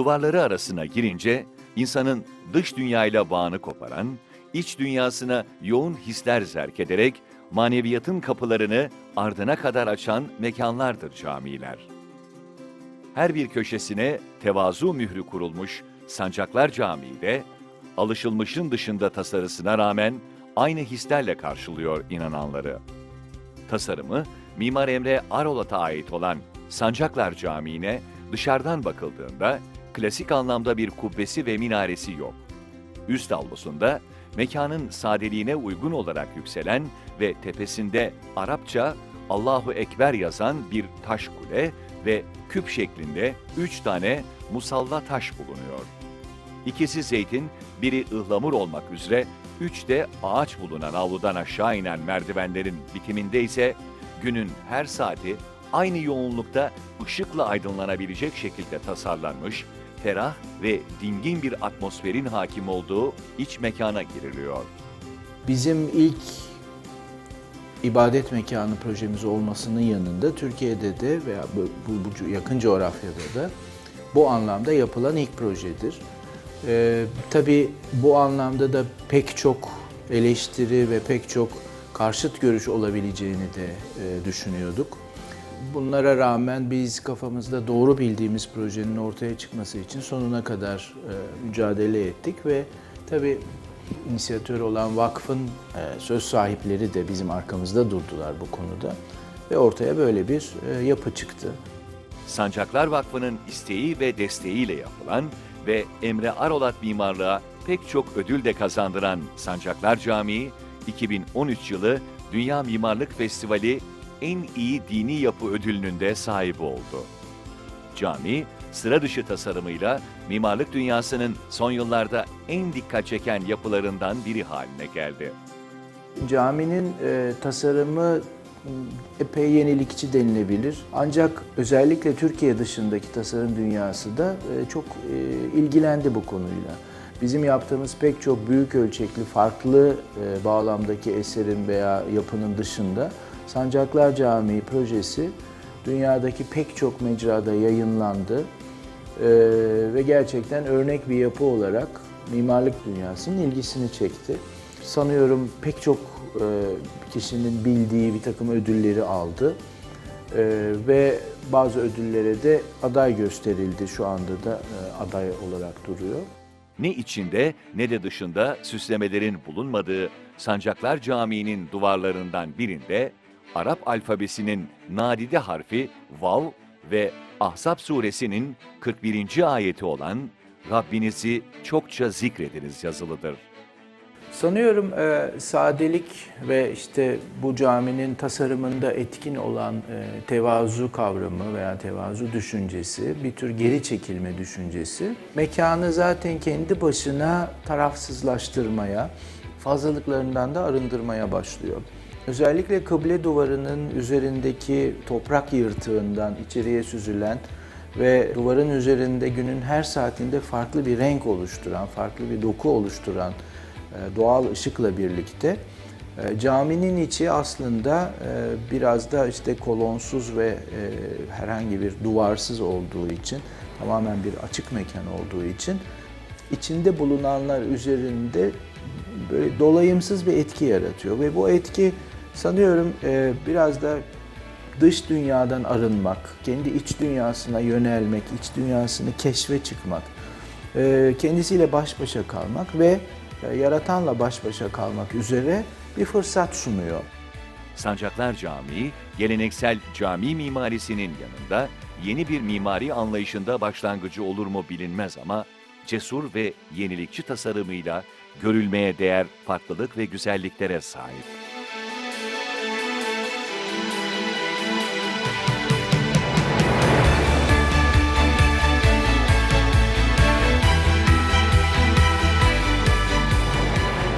duvarları arasına girince insanın dış dünyayla bağını koparan, iç dünyasına yoğun hisler zerk ederek maneviyatın kapılarını ardına kadar açan mekanlardır camiler. Her bir köşesine tevazu mührü kurulmuş Sancaklar Camii de alışılmışın dışında tasarısına rağmen aynı hislerle karşılıyor inananları. Tasarımı Mimar Emre Arolat'a ait olan Sancaklar Camii'ne dışarıdan bakıldığında klasik anlamda bir kubbesi ve minaresi yok. Üst avlusunda mekanın sadeliğine uygun olarak yükselen ve tepesinde Arapça Allahu Ekber yazan bir taş kule ve küp şeklinde üç tane musalla taş bulunuyor. İkisi zeytin, biri ıhlamur olmak üzere üç de ağaç bulunan avludan aşağı inen merdivenlerin bitiminde ise günün her saati aynı yoğunlukta ışıkla aydınlanabilecek şekilde tasarlanmış, ferah ve dingin bir atmosferin hakim olduğu iç mekana giriliyor. Bizim ilk ibadet mekanı projemiz olmasının yanında Türkiye'de de veya bu, bu, bu yakın coğrafyada da bu anlamda yapılan ilk projedir. Ee, tabii bu anlamda da pek çok eleştiri ve pek çok karşıt görüş olabileceğini de e, düşünüyorduk. Bunlara rağmen biz kafamızda doğru bildiğimiz projenin ortaya çıkması için sonuna kadar e, mücadele ettik ve tabii inisiyatör olan vakfın e, söz sahipleri de bizim arkamızda durdular bu konuda ve ortaya böyle bir e, yapı çıktı. Sancaklar Vakfı'nın isteği ve desteğiyle yapılan ve Emre Arolat mimarlığa pek çok ödül de kazandıran Sancaklar Camii, 2013 yılı Dünya Mimarlık Festivali en iyi dini yapı ödülünün de sahibi oldu. Cami, sıra dışı tasarımıyla mimarlık dünyasının son yıllarda en dikkat çeken yapılarından biri haline geldi. Caminin e, tasarımı epey yenilikçi denilebilir. Ancak özellikle Türkiye dışındaki tasarım dünyası da e, çok e, ilgilendi bu konuyla. Bizim yaptığımız pek çok büyük ölçekli farklı e, bağlamdaki eserin veya yapının dışında Sancaklar Camii projesi dünyadaki pek çok mecrada yayınlandı. Ee, ve gerçekten örnek bir yapı olarak mimarlık dünyasının ilgisini çekti. Sanıyorum pek çok e, kişinin bildiği bir takım ödülleri aldı Ee, ve bazı ödüllere de aday gösterildi. Şu anda da e, aday olarak duruyor. Ne içinde ne de dışında süslemelerin bulunmadığı Sancaklar Camii'nin duvarlarından birinde Arap alfabesinin nadide harfi Vav ve Ahzab suresinin 41. ayeti olan Rabbinizi çokça zikrediniz yazılıdır. Sanıyorum e, sadelik ve işte bu caminin tasarımında etkin olan e, tevazu kavramı veya tevazu düşüncesi, bir tür geri çekilme düşüncesi, mekanı zaten kendi başına tarafsızlaştırmaya, fazlalıklarından da arındırmaya başlıyor. Özellikle kıble duvarının üzerindeki toprak yırtığından içeriye süzülen ve duvarın üzerinde günün her saatinde farklı bir renk oluşturan, farklı bir doku oluşturan e, doğal ışıkla birlikte e, caminin içi aslında e, biraz da işte kolonsuz ve herhangi bir duvarsız olduğu için tamamen bir açık mekan olduğu için içinde bulunanlar üzerinde böyle dolayımsız bir etki yaratıyor ve bu etki sanıyorum biraz da dış dünyadan arınmak, kendi iç dünyasına yönelmek, iç dünyasını keşfe çıkmak, kendisiyle baş başa kalmak ve e, yaratanla baş başa kalmak üzere bir fırsat sunuyor. Sancaklar Camii, geleneksel cami mimarisinin yanında yeni bir mimari anlayışında başlangıcı olur mu bilinmez ama cesur ve yenilikçi tasarımıyla görülmeye değer farklılık ve güzelliklere sahip.